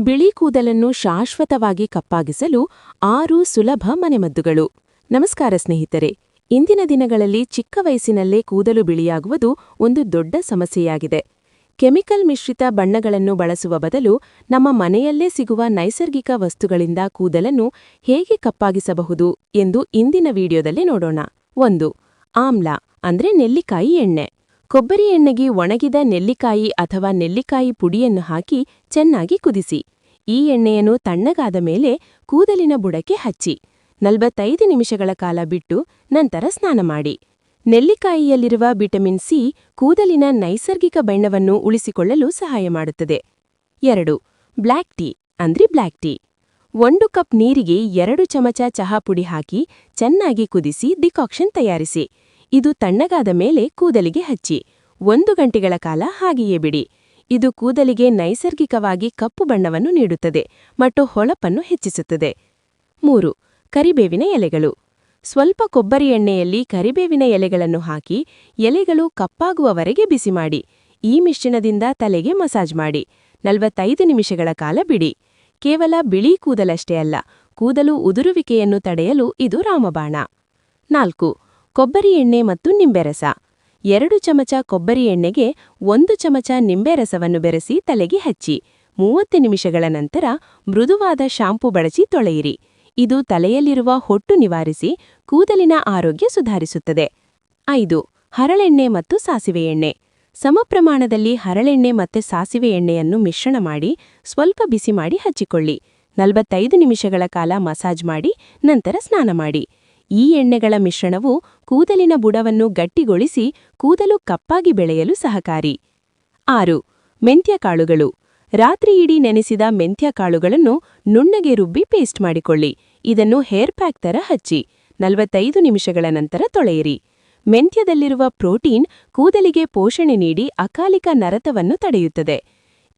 ಬಿಳಿ ಕೂದಲನ್ನು ಶಾಶ್ವತವಾಗಿ ಕಪ್ಪಾಗಿಸಲು ಆರು ಸುಲಭ ಮನೆಮದ್ದುಗಳು. ನಮಸ್ಕಾರ ಸ್ನೇಹಿತರೆ, ಇಂದಿನ ದಿನಗಳಲ್ಲಿ ಚಿಕ್ಕ ವಯಸ್ಸಿನಲ್ಲೇ ಕೂದಲು ಬಿಳಿಯಾಗುವುದು ಒಂದು ದೊಡ್ಡ ಸಮಸ್ಯೆಯಾಗಿದೆ. ಕೆಮಿಕಲ್ ಮಿಶ್ರಿತ ಬಣ್ಣಗಳನ್ನು ಬಳಸುವ ಬದಲು ನಮ್ಮ ಮನೆಯಲ್ಲೇ ಸಿಗುವ ನೈಸರ್ಗಿಕ ವಸ್ತುಗಳಿಂದ ಕೂದಲನ್ನು ಹೇಗೆ ಕಪ್ಪಾಗಿಸಬಹುದು ಎಂದು ಇಂದಿನ ವಿಡಿಯೋದಲ್ಲಿ ನೋಡೋಣ. ಒಂದು, ಆಮ್ಲ, ಅಂದ್ರೆ ನೆಲ್ಲಿಕಾಯಿ ಎಣ್ಣೆ. ಕೊಬ್ಬರಿ ಎಣ್ಣೆಗೆ ಒಣಗಿದ ನೆಲ್ಲಿಕಾಯಿ ಅಥವಾ ನೆಲ್ಲಿಕಾಯಿ ಪುಡಿಯನ್ನು ಹಾಕಿ ಚೆನ್ನಾಗಿ ಕುದಿಸಿ. ಈ ಎಣ್ಣೆಯನ್ನು ತಣ್ಣಗಾದ ಮೇಲೆ ಕೂದಲಿನ ಬುಡಕ್ಕೆ ಹಚ್ಚಿ. ನಲವತ್ತೈದು ನಿಮಿಷಗಳ ಕಾಲ ಬಿಟ್ಟು ನಂತರ ಸ್ನಾನ ಮಾಡಿ. ನೆಲ್ಲಿಕಾಯಿಯಲ್ಲಿರುವ ವಿಟಮಿನ್ ಸಿ ಕೂದಲಿನ ನೈಸರ್ಗಿಕ ಬಣ್ಣವನ್ನು ಉಳಿಸಿಕೊಳ್ಳಲು ಸಹಾಯ ಮಾಡುತ್ತದೆ. ಎರಡು, ಬ್ಲ್ಯಾಕ್ ಟೀ, ಅಂದ್ರೆ ಬ್ಲ್ಯಾಕ್ ಟೀ. ಒಂದು ಕಪ್ ನೀರಿಗೆ ಎರಡು ಚಮಚ ಚಹಾ ಪುಡಿ ಹಾಕಿ ಚೆನ್ನಾಗಿ ಕುದಿಸಿ ಡಿಕಾಕ್ಷನ್ ತಯಾರಿಸಿ. ಇದು ತಣ್ಣಗಾದ ಮೇಲೆ ಕೂದಲಿಗೆ ಹಚ್ಚಿ. ಒಂದು ಗಂಟೆಗಳ ಕಾಲ ಹಾಗೆಯೇ ಬಿಡಿ. ಇದು ಕೂದಲಿಗೆ ನೈಸರ್ಗಿಕವಾಗಿ ಕಪ್ಪು ಬಣ್ಣವನ್ನು ನೀಡುತ್ತದೆ, ಮತ್ತು ಹೊಳಪನ್ನು ಹೆಚ್ಚಿಸುತ್ತದೆ. ಮೂರು, ಕರಿಬೇವಿನ ಎಲೆಗಳು. ಸ್ವಲ್ಪ ಕೊಬ್ಬರಿ ಎಣ್ಣೆಯಲ್ಲಿ ಕರಿಬೇವಿನ ಎಲೆಗಳನ್ನು ಹಾಕಿ, ಎಲೆಗಳು ಕಪ್ಪಾಗುವವರೆಗೆ ಬಿಸಿ ಮಾಡಿ. ಈ ಮಿಶ್ರಣದಿಂದ ತಲೆಗೆ ಮಸಾಜ್ ಮಾಡಿ. ನಲವತ್ತೈದು ನಿಮಿಷಗಳ ಕಾಲ ಬಿಡಿ. ಕೇವಲ ಬಿಳಿ ಕೂದಲಷ್ಟೇ ಅಲ್ಲ, ಕೂದಲು ಉದುರುವಿಕೆಯನ್ನು ತಡೆಯಲು ಇದು ರಾಮಬಾಣ. ನಾಲ್ಕು ಕೊಬ್ಬರಿ ಎಣ್ಣೆ ಮತ್ತು ನಿಂಬೆರಸ. ಎರಡು ಚಮಚ ಕೊಬ್ಬರಿ ಎಣ್ಣೆಗೆ ಒಂದು ಚಮಚ ನಿಂಬೆ ರಸವನ್ನು ಬೆರೆಸಿ ತಲೆಗೆ ಹಚ್ಚಿ. ಮೂವತ್ತು ನಿಮಿಷಗಳ ನಂತರ ಮೃದುವಾದ ಶಾಂಪು ಬಳಸಿ ತೊಳೆಯಿರಿ. ಇದು ತಲೆಯಲ್ಲಿರುವ ಹೊಟ್ಟು ನಿವಾರಿಸಿ ಕೂದಲಿನ ಆರೋಗ್ಯ ಸುಧಾರಿಸುತ್ತದೆ. ಐದು, ಹರಳೆಣ್ಣೆ ಮತ್ತು ಸಾಸಿವೆ ಎಣ್ಣೆ. ಸಮಪ್ರಮಾಣದಲ್ಲಿ ಹರಳೆಣ್ಣೆ ಮತ್ತು ಸಾಸಿವೆ ಎಣ್ಣೆಯನ್ನು ಮಿಶ್ರಣ ಮಾಡಿ ಸ್ವಲ್ಪ ಬಿಸಿ ಮಾಡಿ ಹಚ್ಚಿಕೊಳ್ಳಿ. ನಲವತ್ತೈದು ನಿಮಿಷಗಳ ಕಾಲ ಮಸಾಜ್ ಮಾಡಿ, ನಂತರ ಸ್ನಾನ ಮಾಡಿ. ಈ ಎಣ್ಣೆಗಳ ಮಿಶ್ರಣವು ಕೂದಲಿನ ಬುಡವನ್ನು ಗಟ್ಟಿಗೊಳಿಸಿ ಕೂದಲು ಕಪ್ಪಾಗಿ ಬೆಳೆಯಲು ಸಹಕಾರಿ. ಆರು ಮೆಂತ್ಯಕಾಳುಗಳು ರಾತ್ರಿಯಿಡೀ ನೆನೆಸಿದ ಮೆಂತ್ಯಕಾಳುಗಳನ್ನು ನುಣ್ಣಗೆ ರುಬ್ಬಿ ಪೇಸ್ಟ್ ಮಾಡಿಕೊಳ್ಳಿ. ಇದನ್ನು ಹೇರ್ ಪ್ಯಾಕ್ ತರ ಹಚ್ಚಿ. ನಲವತ್ತೈದು ನಿಮಿಷಗಳ ನಂತರ ತೊಳೆಯಿರಿ. ಮೆಂತ್ಯದಲ್ಲಿರುವ ಪ್ರೋಟೀನ್ ಕೂದಲಿಗೆ ಪೋಷಣೆ ನೀಡಿ ಅಕಾಲಿಕ ನರತವನ್ನು ತಡೆಯುತ್ತದೆ.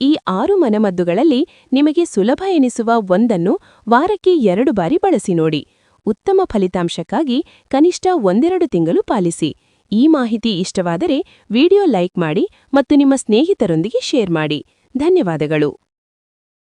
ಈ ಆರು ಮನೆಮದ್ದುಗಳಲ್ಲಿ ನಿಮಗೆ ಸುಲಭ ಎನಿಸುವ ಒಂದನ್ನು ವಾರಕ್ಕೆ ಎರಡು ಬಾರಿ ಬಳಸಿ ನೋಡಿ. ಉತ್ತಮ ಫಲಿತಾಂಶಕ್ಕಾಗಿ ಕನಿಷ್ಠ ಒಂದೆರಡು ತಿಂಗಳು ಪಾಲಿಸಿ. ಈ ಮಾಹಿತಿ ಇಷ್ಟವಾದರೆ ವಿಡಿಯೋ ಲೈಕ್ ಮಾಡಿ ಮತ್ತು ನಿಮ್ಮ ಸ್ನೇಹಿತರೊಂದಿಗೆ ಶೇರ್ ಮಾಡಿ. ಧನ್ಯವಾದಗಳು.